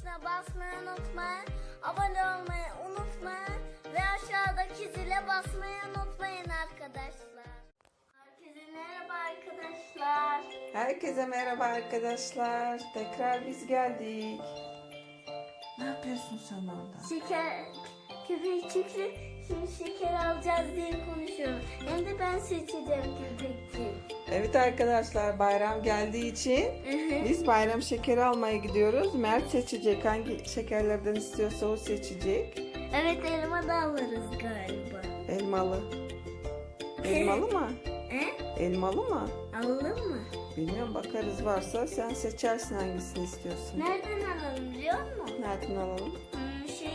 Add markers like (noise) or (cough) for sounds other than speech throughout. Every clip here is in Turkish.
tuşuna basmayı unutmayın. Abone olmayı unutmayın. Ve aşağıdaki zile basmayı unutmayın arkadaşlar. Herkese merhaba arkadaşlar. Herkese merhaba arkadaşlar. Tekrar biz geldik. Ne yapıyorsun sen orada? Şeker, köpekçikle şimdi şeker alacağız diye konuşuyorum. Hem de ben seçeceğim köpekçik. Evet arkadaşlar bayram geldiği için biz bayram şekeri almaya gidiyoruz. Mert seçecek. Hangi şekerlerden istiyorsa o seçecek. evet elma da alırız galiba. Elmalı. Elmalı mı? He? Elmalı mı? Alalım mı? Bilmiyorum bakarız varsa sen seçersin hangisini istiyorsun. Nereden alalım biliyor musun? Nereden alalım? Hmm,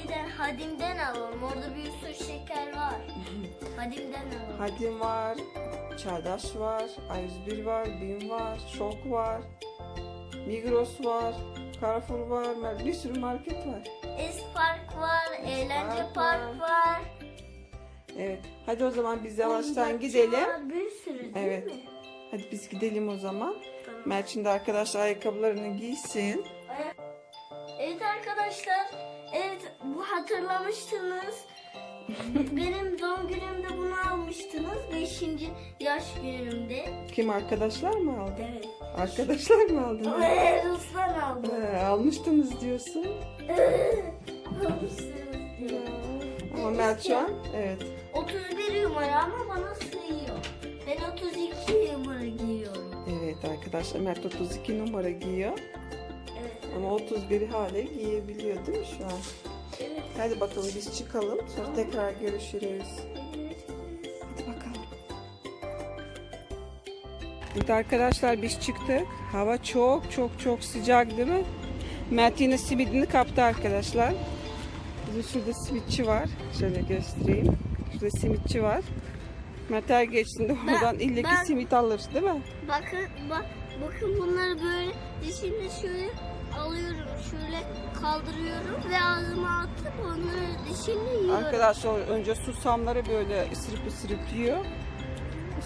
şeyden Hadim'den alalım. Orada bir sürü şeker var. (laughs) Hadim'den alalım. Hadim var, Çağdaş var, A101 var, BİM var, Şok var, Migros var, Carrefour var, bir sürü market var. Espark var, eğlence Park park var. var. Evet, hadi o zaman biz yavaştan gidelim. var, Bir sürü değil Evet. mi? Hadi biz gidelim o zaman. Tamam. Mert şimdi arkadaşlar ayakkabılarını giysin. Evet arkadaşlar, hatırlamıştınız. (laughs) Benim doğum günümde bunu almıştınız. Beşinci yaş günümde. Kim arkadaşlar mı aldı? Evet. Arkadaşlar mı aldı? (laughs) Ve Ruslan aldı. Ee, almıştınız diyorsun. (laughs) Almışsınız diyor. Ama Mert şu an evet. 31 numara ama bana sığıyor. Ben 32 numara giyiyorum. Evet arkadaşlar Mert 32 numara giyiyor. Evet. Ama 31 hala giyebiliyor değil mi şu an? Hadi bakalım biz çıkalım. Sonra tekrar görüşürüz. Hadi bakalım. Evet arkadaşlar biz çıktık. Hava çok çok çok sıcak değil mi? Mert yine simidini kaptı arkadaşlar. Bizim şurada simitçi var. Şöyle göstereyim. Şurada simitçi var. Mert her geçtiğinde Ben- oradan illeki ben- simit alır değil mi? Bakın bak bakın bunları böyle dişimle şöyle alıyorum şöyle kaldırıyorum ve ağzıma atıp onları dişimle yiyorum. Arkadaşlar önce susamları böyle ısırıp ısırıp yiyor.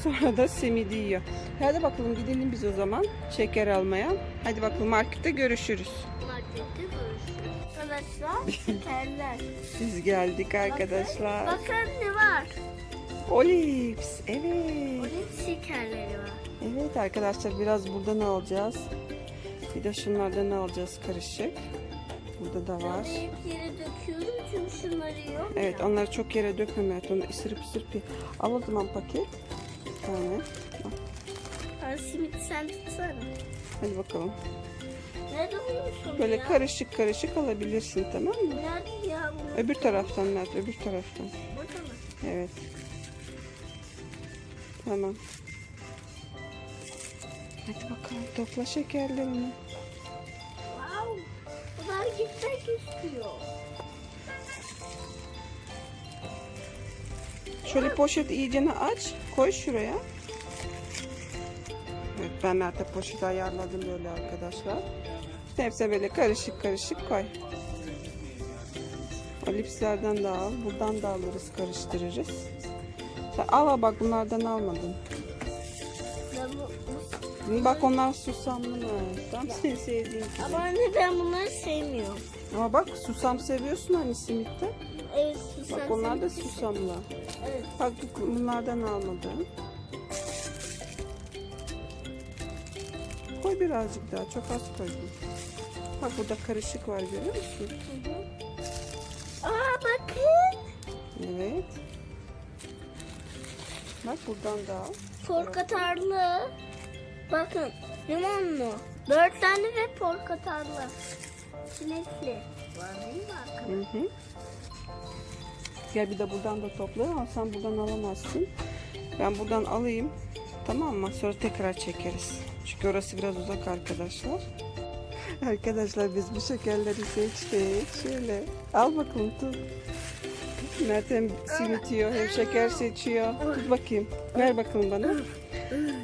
Sonra da simidi yiyor. Hadi bakalım gidelim biz o zaman şeker almaya. Hadi bakalım markette görüşürüz. Markette görüşürüz. Arkadaşlar (laughs) şekerler. Biz geldik arkadaşlar. Bakın, bakın ne var? Olips. Evet. Oliv şekerleri var. Evet arkadaşlar biraz buradan alacağız. Bir de şunlardan alacağız karışık. Burada da var. Ben hep yere döküyorum çünkü şunları yiyorum. Evet onları çok yere dökme Mert. Onu ısırıp ısırıp ye. Al o zaman paket. Bir tane. Ha, simit sen tutsana. Hadi bakalım. Nerede bulmuşsun Böyle ya? karışık karışık alabilirsin tamam mı? Nerede ya bu? Öbür taraftan Mert, öbür taraftan. Burada mı? Evet. Tamam. Hadi bakalım topla şekerlerini. Wow. Bunlar gitmek istiyor. Şöyle poşet iyicene aç, koy şuraya. Evet ben Mert'e poşeti ayarladım böyle arkadaşlar. İşte hepsi böyle karışık karışık koy. O lipslerden de al, buradan da alırız karıştırırız. Sen al al bak bunlardan almadın. Bak onlar susamlı mı? Tam senin sevdiğin gibi. Ama anne ben bunları sevmiyorum. Ama bak susam seviyorsun hani simitte. Evet susam. Bak onlar da susamlı. Evet. Bak bu- bunlardan almadım. Koy birazcık daha. Çok az koydum. Bak burada karışık var görüyor musun? Aa bakın. Evet. Bak buradan da al. Porkatarlı. Bakın limonlu. Tane ve porkatarlı. Çilekli. Hı hı. Gel bir de buradan da topla ama sen buradan alamazsın. Ben buradan alayım. Tamam mı? Sonra tekrar çekeriz. Çünkü orası biraz uzak arkadaşlar. (laughs) Arkadaşlar biz bu şekerleri seçtik. Şöyle al bakalım tut. Mert hem simit hem şeker seçiyor. Tut bakayım. Ver bakalım bana.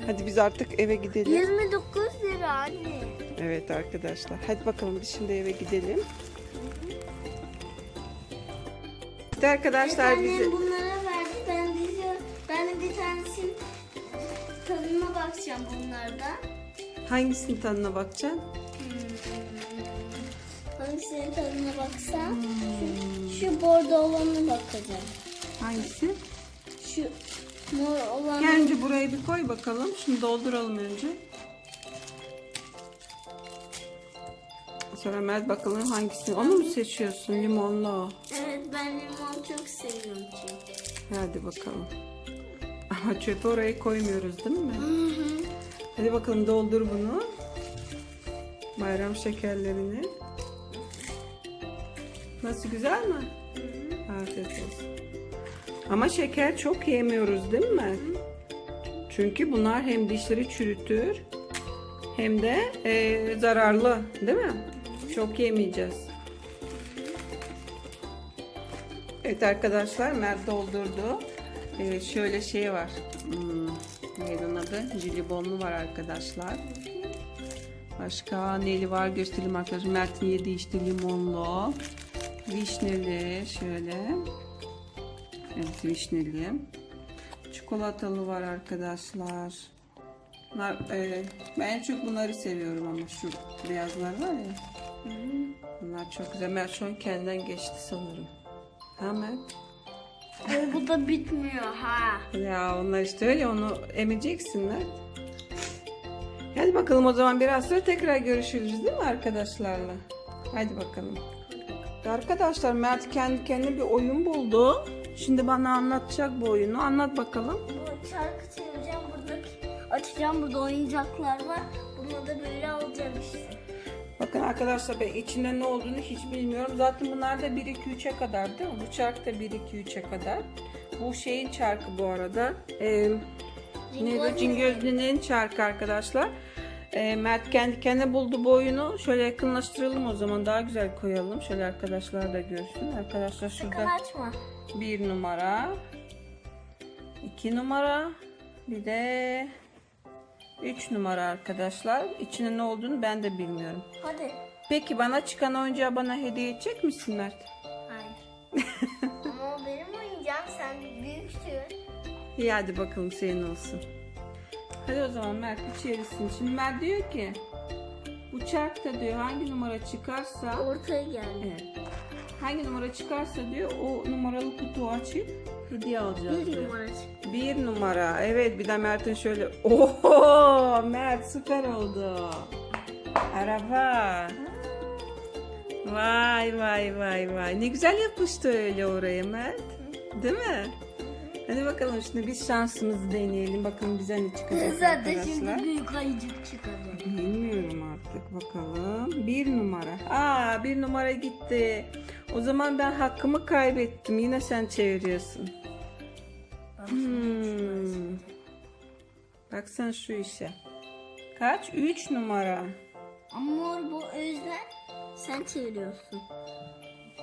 Hadi biz artık eve gidelim. 29 lira anne. Evet arkadaşlar. Hadi bakalım biz şimdi eve gidelim. Hadi arkadaşlar Annem bizi... bunlara verdi. Ben de, ben de bir tanesinin tadına bakacağım bunlardan. Hangisinin tadına bakacaksın? Hmm. hangisinin tadına baksan. Şu, şu bordo olanı bakacağım. Hangisi? Şu mor olan. Gel önce burayı bir koy bakalım. Şimdi dolduralım önce. Sonra Mert bakalım hangisini. Onu mu seçiyorsun? Limonlu. Evet ben limon çok seviyorum çünkü. Hadi bakalım. Ama çöpe oraya koymuyoruz değil mi? Hı hı. Hadi bakalım doldur bunu. Bayram şekerlerini. Nasıl güzel mi? Afiyet olsun. Ama şeker çok yemiyoruz değil mi? Çünkü bunlar hem dişleri çürütür hem de e, zararlı değil mi? Çok yemeyeceğiz. Evet arkadaşlar Mert doldurdu. Ee, şöyle şey var. Hmm, neydi adı? Jelibonlu var arkadaşlar. Başka neli var göstereyim arkadaşlar. Mert'in yediği işte limonlu. Vişneli şöyle. Evet vişneli. Çikolatalı var arkadaşlar. Bunlar, e, ben en çok bunları seviyorum ama şu beyazlar var ya. Bunlar çok güzel. An kendinden geçti sanırım. Ha? Ay, bu da bitmiyor ha. Ya onlar işte öyle onu emeceksinler. Hadi bakalım o zaman biraz sonra tekrar görüşürüz değil mi arkadaşlarla? Hadi bakalım. Arkadaşlar Mert kendi kendine bir oyun buldu. Şimdi bana anlatacak bu oyunu. Anlat bakalım. Bu çarkı çevireceğim burada. Açacağım burada oyuncaklar var. Bunu da böyle alacağım işte. Bakın arkadaşlar ben içinde ne olduğunu hiç bilmiyorum. Zaten bunlar da 1 2 3'e kadar değil mi? Bu çark da 1 2 3'e kadar. Bu şeyin çarkı bu arada. Ee, neydi? Cingözlü'nün çarkı arkadaşlar. Ee, Mert kendi kendine buldu bu oyunu. Şöyle yakınlaştıralım o zaman daha güzel koyalım. Şöyle arkadaşlar da görsün. Arkadaşlar Sakın şurada açma. Bir numara, iki numara, bir de üç numara arkadaşlar. İçinde ne olduğunu ben de bilmiyorum. Hadi. Peki bana çıkan oyuncağı bana hediye edecek misin Mert? Hayır. (laughs) Ama o benim oyuncağım. Sen büyüksün. İyi hadi bakalım senin olsun. Hadi o zaman Mert içerisin. Şimdi Mert diyor ki bu çarkta diyor hangi numara çıkarsa Ortaya geldi. evet, hangi numara çıkarsa diyor o numaralı kutuyu açıp hediye alacağız Bir diyor. numara çıktı. Bir numara. Evet bir de Mert'in şöyle. (laughs) Oho Mert süper oldu. Araba. Vay vay vay vay. Ne güzel yapıştı öyle oraya Mert. Değil mi? Hadi bakalım şimdi biz şansımızı deneyelim. Bakalım bize ne çıkacak Zaten arkadaşlar. şimdi büyük ayıcık çıkacak. Bilmiyorum artık bakalım. Bir numara. Aa bir numara gitti. O zaman ben hakkımı kaybettim. Yine sen çeviriyorsun. Hmm. Baksana şu işe. Kaç? 3 numara. Ama mor bu yüzden sen çeviriyorsun.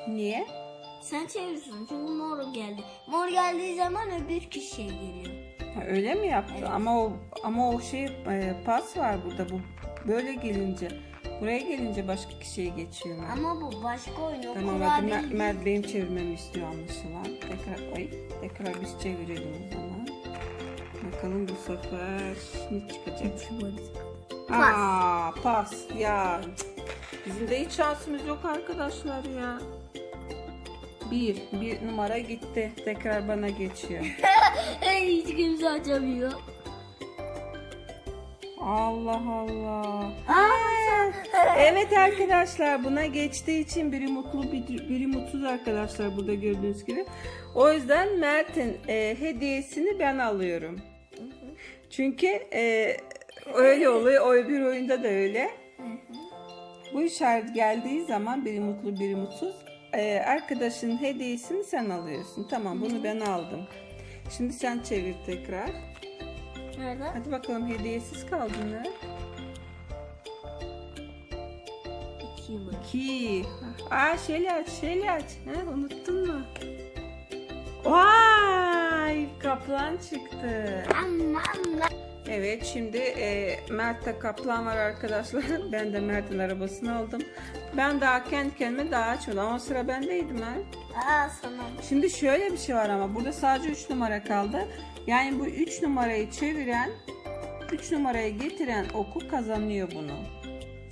Niye? Sen çeviriyorsun çünkü mor geldi. Mor geldiği zaman öbür kişiye geliyor. Ha, öyle mi yaptı? Ama o ama o şey e, pas var burada bu böyle gelince. Buraya gelince başka kişiye geçiyor. Mert. Ama bu başka oyun. O Tamam hadi kurabiye Mert, Mert benim çevirmemi istiyor anlaşılan. Tekrar ay tekrar biz çevirelim o zaman. Bakalım bu sefer ne çıkacak? Aa pas ya. Cık. Bizim de hiç şansımız yok arkadaşlar ya. Bir, bir numara gitti. Tekrar bana geçiyor. (laughs) Hiç kimse açamıyor. Allah Allah. Aa, Evet arkadaşlar buna geçtiği için biri mutlu biri, biri mutsuz arkadaşlar burada gördüğünüz gibi. O yüzden Mert'in e, hediyesini ben alıyorum. Çünkü e, öyle oluyor. O öbür oyunda da öyle. Bu işaret geldiği zaman biri mutlu biri mutsuz. e, arkadaşın hediyesini sen alıyorsun. Tamam bunu ben aldım. Şimdi sen çevir tekrar. Nerede? Hadi bakalım hediyesiz kaldın ya. Mi? İki. Aa şöyle aç, şöyle aç. Ha, unuttun mu? Vay, kaplan çıktı. Evet, şimdi e, Mert'te kaplan var arkadaşlar. (laughs) Ben de Mert'in arabasını aldım. Ben daha kendi kendime daha açmadım ama sıra bendeydi Mert. Aa sana. Şimdi şöyle bir şey var ama burada sadece 3 numara kaldı. Yani bu 3 numarayı çeviren, 3 numarayı getiren oku kazanıyor bunu.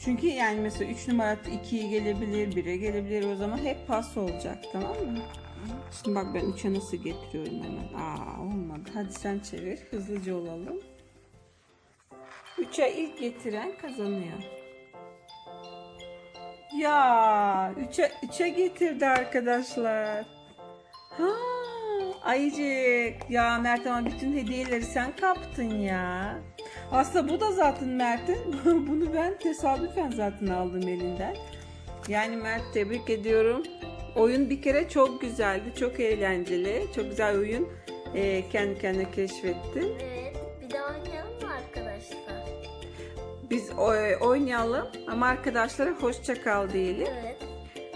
Çünkü yani mesela 3 numara 2'ye gelebilir, 1'e gelebilir o zaman hep pas olacak tamam mı? Şimdi bak ben 3'e nasıl getiriyorum hemen. Aa olmadı. Hadi sen çevir. Hızlıca olalım. 3'e ilk getiren kazanıyor. Ya 3'e 3'e getirdi arkadaşlar. Ha, ayıcık. Ya Mert ama bütün hediyeleri sen kaptın ya. Aslında bu da zaten Mert'in. (laughs) Bunu ben tesadüfen zaten aldım elinden. Yani Mert tebrik ediyorum. Oyun bir kere çok güzeldi. Çok eğlenceli. Çok güzel oyun. Ee, kendi kendine keşfetti. Evet. Bir daha oynayalım mı arkadaşlar? Biz e, oynayalım ama arkadaşlara hoşça kal diyelim. Evet.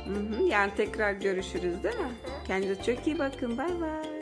Hı hı, yani tekrar görüşürüz değil mi? Kendinize çok iyi bakın. Bay bay.